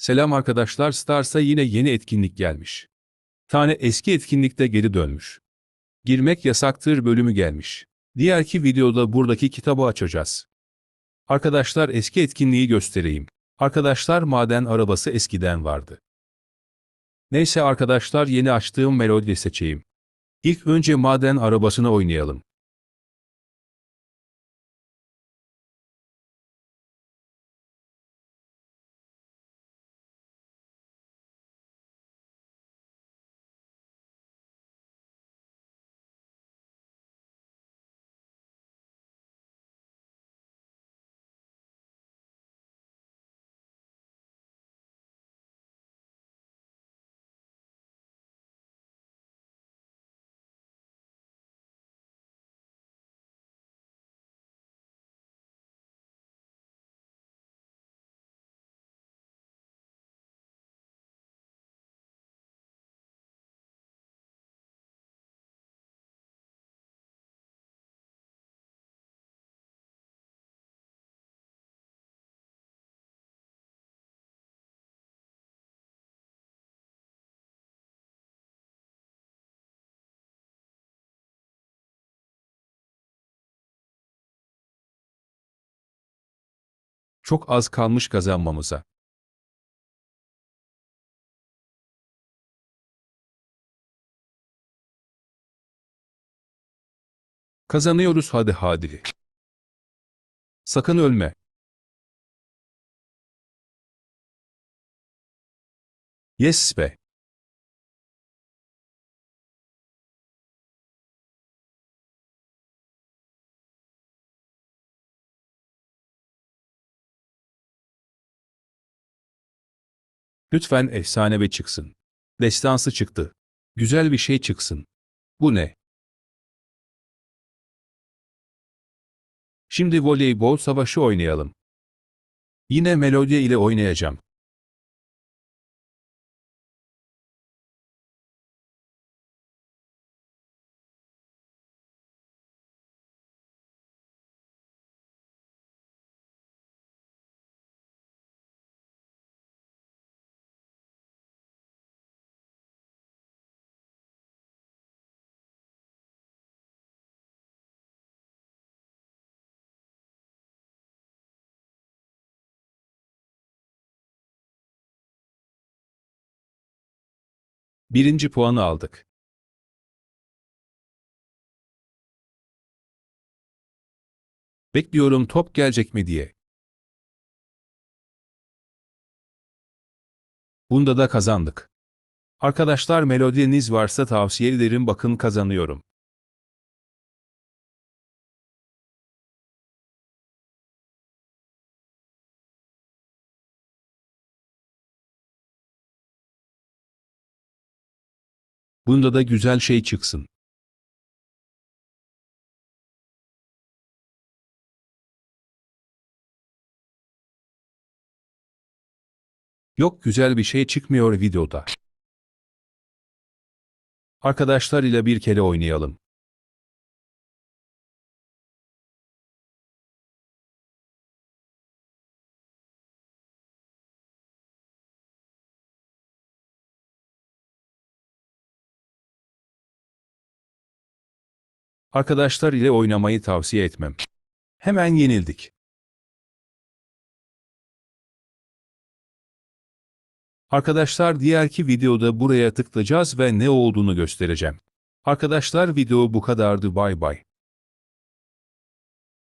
Selam arkadaşlar Stars'a yine yeni etkinlik gelmiş. Tane eski etkinlikte geri dönmüş. Girmek yasaktır bölümü gelmiş. Diğerki videoda buradaki kitabı açacağız. Arkadaşlar eski etkinliği göstereyim. Arkadaşlar maden arabası eskiden vardı. Neyse arkadaşlar yeni açtığım melodi seçeyim. İlk önce maden arabasını oynayalım. Çok az kalmış kazanmamıza. Kazanıyoruz hadi hadi. Sakın ölme. Yes be. Lütfen efsanevi çıksın. Destansı çıktı. Güzel bir şey çıksın. Bu ne? Şimdi voleybol savaşı oynayalım. Yine melodi ile oynayacağım. Birinci puanı aldık. Bekliyorum top gelecek mi diye. Bunda da kazandık. Arkadaşlar melodiniz varsa tavsiye ederim bakın kazanıyorum. Bunda da güzel şey çıksın. Yok güzel bir şey çıkmıyor videoda. Arkadaşlar ile bir kere oynayalım. Arkadaşlar ile oynamayı tavsiye etmem. Hemen yenildik. Arkadaşlar diğerki videoda buraya tıklayacağız ve ne olduğunu göstereceğim. Arkadaşlar video bu kadardı bay bay.